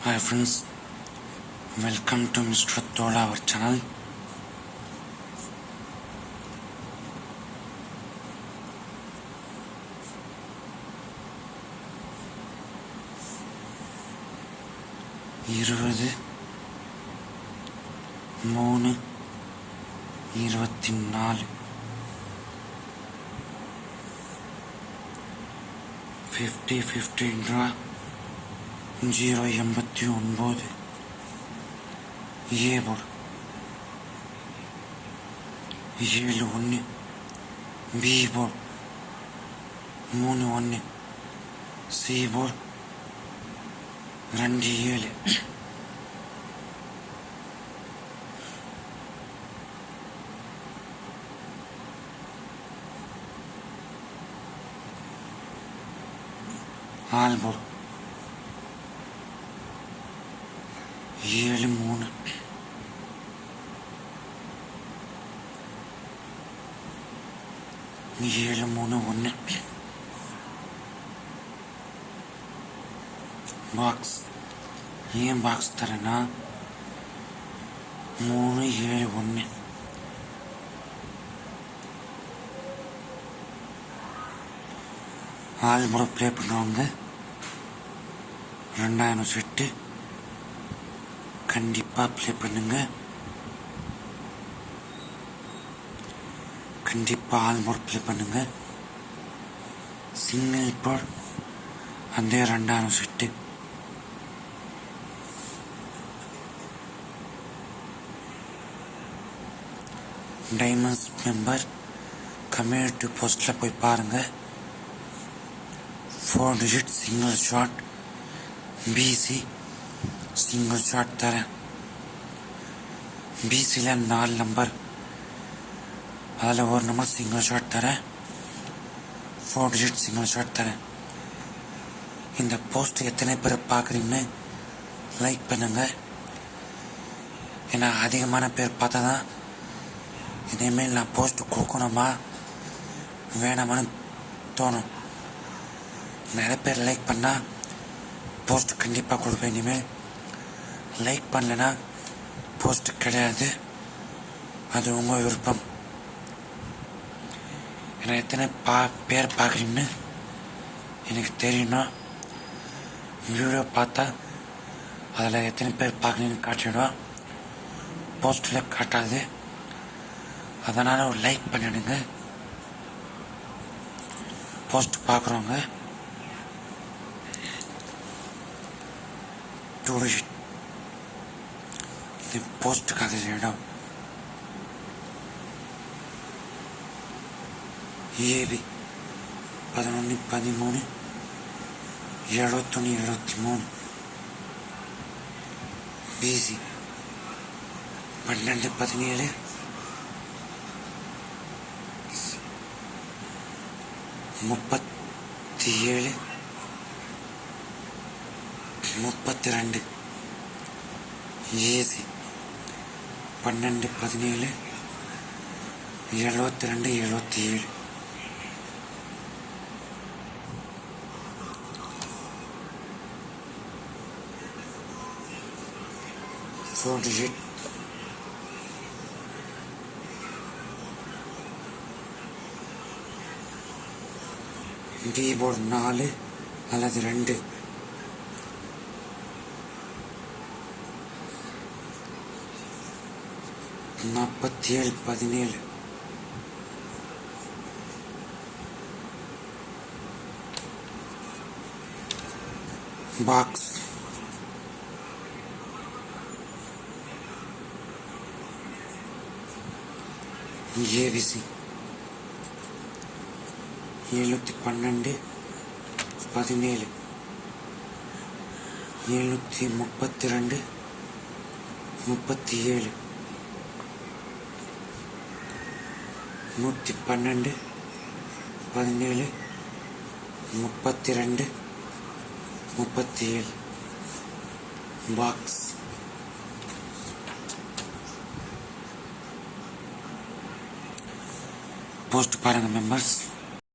Hi friends welcome to mister Dhola our channel இருபது மூணு இருபத்தி நாலு ஃபிஃப்டி ஃபிஃப்டின் ரூபா ஜீரோ எண்பத்தி ஒன்பது. ஏ ஏழு ஒன்று. பி போர்டு மூணு ஒன்று. சி போர்டு ரெண்டு ஏழு. ஆல்போர். ஏழு மூணு. ஏழு மூணு ஒன்று பாக்ஸ் ஏன் பாக்ஸ் தரேன்னா மூணு ஏழு ஒன்று ஆள் ப்ளே பண்ணுறவங்க ரெண்டாயிரம் செட்டு கண்டிப்பாக ப்ளே பண்ணுங்க. கண்டிப்பாக ஆள் முறை ப்ளே பண்ணுங்க. சிங்கிள் இப்போ அந்த ரெண்டாயிரம் செட்டு டைமண்ட்ஸ் மெம்பர் கம்யூனிட்டி போஸ்டில் போய் பாருங்கள் four digit single shot PC single shot தரேன் பிசியில் நாலு நம்பர் அதில் ஒரு நம்பர் சிங்கிள் ஷாட் தரேன் ஃபோர் டிஜிட் சிங்கிள் ஷாட் தரேன் இந்த போஸ்ட் எத்தனை பேர் பார்க்குறீங்கன்னு லைக் பண்ணுங்கள் ஏன்னா அதிகமான பேர் பார்த்தா தான் இனிமேல் நான் போஸ்ட் கொடுக்கணுமா வேணாமான்னு தோணும் நிறைய பேர் லைக் பண்ணால் போஸ்ட் கண்டிப்பாக கொடுப்பேன் இனிமேல் லைக் பண்ணலைன்னா போஸ்ட் கிடையாது. அது உங்கள் விருப்பம். ஏன்னா எத்தனை பா பேர் பார்க்குறீங்கன்னு எனக்கு தெரியணும் வீடியோ பார்த்தா அதில் எத்தனை பேர் பார்க்குறீங்கன்னு காட்டிவிடும் போஸ்ட்டில் காட்டாது. அதனால் ஒரு லைக் பண்ணிவிடுங்க போஸ்ட் பார்க்குறவங்க டூரிஸ்ட் இது போஸ்ட்டுக்காக இடம் ஏபி பதினொன்று பதிமூணு எழுபத்தொன்று எழுபத்தி மூணு பிசி பன்னெண்டு பதினேழு முப்பத்தி ஏழு முப்பத்தி ரெண்டு ஏசி பன்னெண்டு பதினேழு எழுபத்தி ரெண்டு எழுபத்தி ஏழு ஃபோர் டிஜிட் கீபோர்டு நாலு அல்லது ரெண்டு. நாற்பத்தி ஏழு பதினேழு பாக்ஸ் ஏபிசி எழுநூற்றி பன்னெண்டு பதினேழு எழுநூற்றி முப்பத்தி ரெண்டு முப்பத்தி ஏழு நூற்றி பன்னெண்டு பதினேழு முப்பத்தி ரெண்டு முப்பத்தி ஏழு பாக்ஸ். போஸ்ட் பாருங்கள் மெம்பர்ஸ்